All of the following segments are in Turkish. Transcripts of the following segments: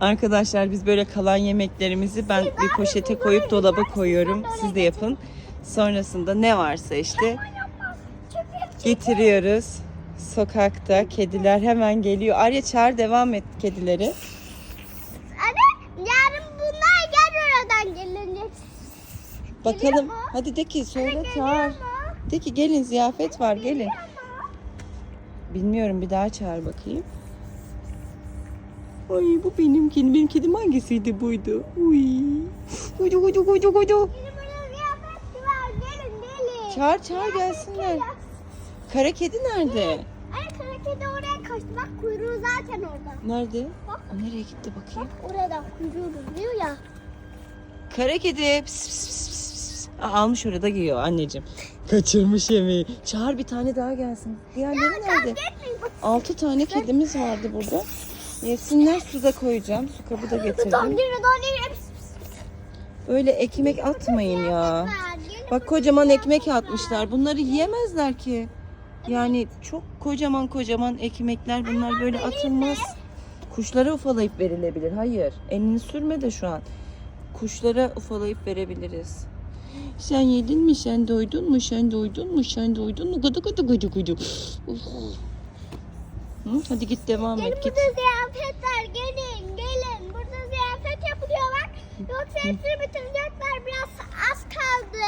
Arkadaşlar biz böyle kalan yemeklerimizi ben bir poşete koyup dolaba koyuyorum. Siz de yapın. Sonrasında ne varsa işte getiriyoruz. Sokakta kediler hemen geliyor. Arya çağır devam et kedileri. Anne yarın bunlar gel oradan gelince. Bakalım. Hadi de ki söyle çağır. De ki gelin ziyafet var gelin. Bilmiyorum bir daha çağır bakayım. Ay bu benim kedim. Benim kedim hangisiydi buydu? Uy. Ziyafet var gelin gelin. Çağır çağır gelsinler. Kara kedi nerede? Anne kara kedi oraya kaçtı bak kuyruğu zaten orada. Nerede? Bak. O nereye gitti bakayım? Bak orada kuyruğu duruyor ya. Kara kedi. Pis, pis, pis, pis. Aa, almış orada giyiyor anneciğim. Kaçırmış yemeği. Çağır bir tane daha gelsin. Diğerleri nerede? Etmeyin bak. Altı tane kedimiz vardı burada. Yesinler suda koyacağım. Su kabı da getirdim. Öyle ekmek atmayın ya. Bak kocaman ekmek atmışlar. Bunları yiyemezler ki. Yani çok kocaman kocaman ekmekler bunlar böyle atılmaz. Kuşlara ufalayıp verilebilir. Hayır. Elini sürme de şu an. Kuşlara ufalayıp verebiliriz. Sen yedin mi? Sen doydun mu? Sen doydun mu? Sen doydun mu? Gıdı gıdı gıdı gıdı. Hı, hadi git devam Gelin et git. burada ziyafet var. Gelin gelin. Burada ziyafet yapılıyor bak. Yoksa hepsini bitirecekler. Biraz az kaldı.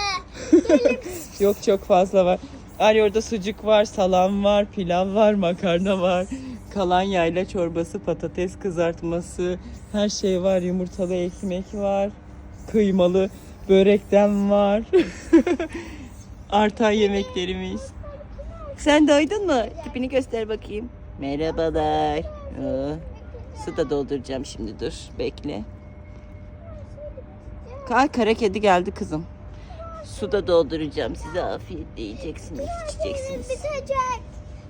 Gelin. Yok çok fazla var. Ay orada sucuk var, salam var, pilav var, makarna var. Kalan yayla çorbası, patates kızartması, her şey var. Yumurtalı ekmek var. Kıymalı börekten var. Artan yemeklerimiz. Sen doydun mu? Tipini göster bakayım. Merhabalar. Aa, su da dolduracağım şimdi dur. Bekle. Ay kara kedi geldi kızım. Su da dolduracağım. Size afiyetle yiyeceksiniz, içeceksiniz. Bitecek.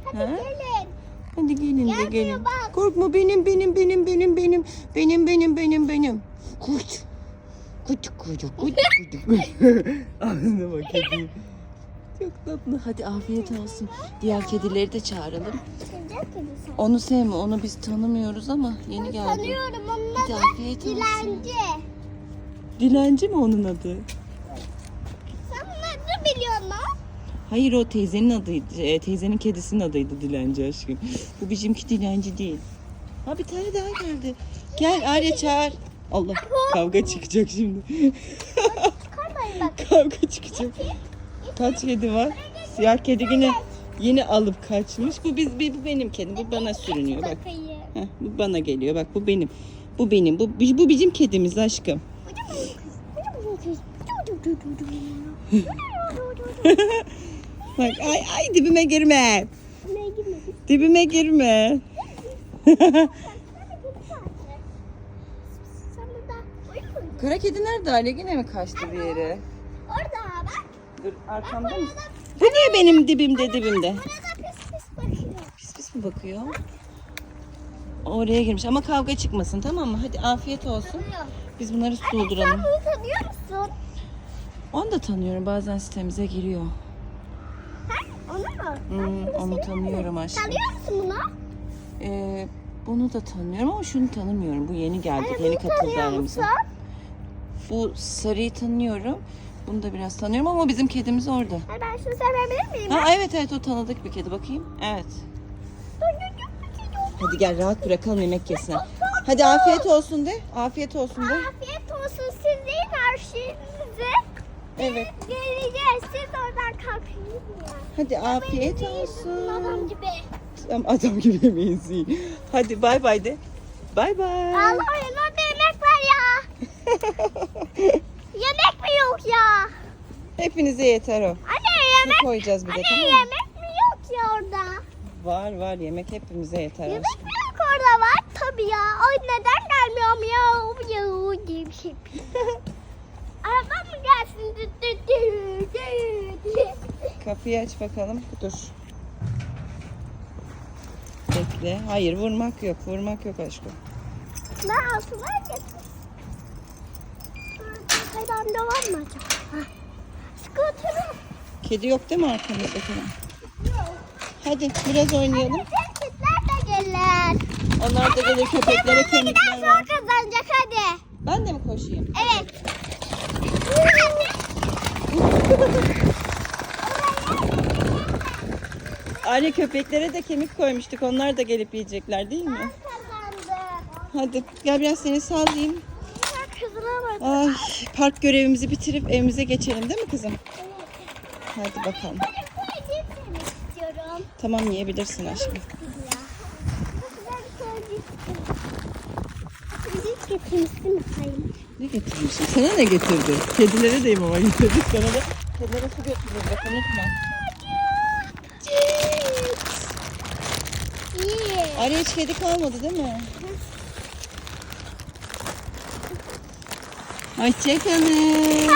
Hadi Ha? gelin. Hadi gelin de Gel gelin. bak. Korkma benim benim benim benim benim benim benim benim benim. Kurt. Kurt kurt kurt kurt. Ağzına bak kedi. Çok tatlı. Hadi afiyet olsun. Diğer kedileri de çağıralım. Onu sevme. Onu biz tanımıyoruz ama yeni geldi. Tanıyorum onun Hadi adı afiyet olsun. Dilenci. Dilenci mi onun adı? Sen onun adını biliyor musun? Hayır o teyzenin adıydı. e, Teyzenin kedisinin adıydı dilenci aşkım. Bu bizimki dilenci değil. Ha bir tane daha geldi. Gel Arya çağır. Allah kavga çıkacak şimdi. Kavga çıkacak. Kaç kedi var? Siyah kedi yine yine alıp kaçmış. Bu biz bu benim kedim. Bu bana sürünüyor bak. Heh, bu bana geliyor. Bak bu benim. Bu benim. Bu bu bizim kedimiz aşkım. Bak ay ay dibime girme. Dibime girme. Kara kedi nerede Ali? Yine mi kaçtı bir yere? Orada. Dur arkamda mı? Bu niye benim dibimde dibimde? Burada pis pis bakıyor. Pis pis mi bakıyor? Oraya girmiş ama kavga çıkmasın tamam mı? Hadi afiyet olsun. Biz bunları su Sen dolduralım. bunu tanıyor musun? Onu da tanıyorum bazen sitemize giriyor. Ha? Onu mu? Hmm, onu tanıyorum aşkım. Tanıyor musun bunu? Ee, bunu da tanıyorum ama şunu tanımıyorum. Bu yeni geldi. Yeni bunu katıldı tanıyor aramıza. musun? Bu sarıyı tanıyorum. Bunu da biraz tanıyorum ama bizim kedimiz orada. Hani ben şunu sevebilir miyim? Ha evet evet o tanıdık bir kedi bakayım. Evet. Hadi gel rahat bırakalım yemek yesin. Hadi afiyet olsun de. Afiyet olsun de. Afiyet olsun sizin her şeyinize. Evet. Geleceğiz. Siz oradan kalkın ya. Hadi afiyet Adam olsun. gibi. Tamam adam gibi yemeğinizi yiyin. Hadi bay bay de. Bay bay. Allah'ım orada yemek var ya. yemek mi yok ya? Hepinize yeter o. Anne Su yemek. koyacağız bir de Anne tamam mı? yemek mi yok ya orada? Var var yemek hepimize yeter Yemek aşkım. mi yok orada var tabii ya. Ay neden gelmiyorum ya? Ya diye bir şey. Araba mı gelsin? Dü dü dü dü dü. Kapıyı aç bakalım. Dur. Bekle. Hayır vurmak yok. Vurmak yok aşkım. Ben altına getir. Kaybanda var mı acaba? Ha. Scooter'ı. Kedi yok değil mi arkamızda falan? Yok. Hadi biraz oynayalım. Kitler de gelir. Onlar da gelir köpeklere kemikler var. kazanacak hadi. Ben de mi koşayım? Evet. Anne köpeklere de kemik koymuştuk. Onlar da gelip yiyecekler değil mi? Kazandım. Hadi gel biraz seni sallayayım. Ay park görevimizi bitirip evimize geçelim değil mi kızım? Hadi bakalım. Tamam yiyebilirsin aşkım. Ne getirmişsin? Sana ne getirdi? Kedilere de mama getirdik. Sana da kedilere su götürürüz bak unutma. Arya hiç kedi kalmadı değil mi? Hoşçakalın.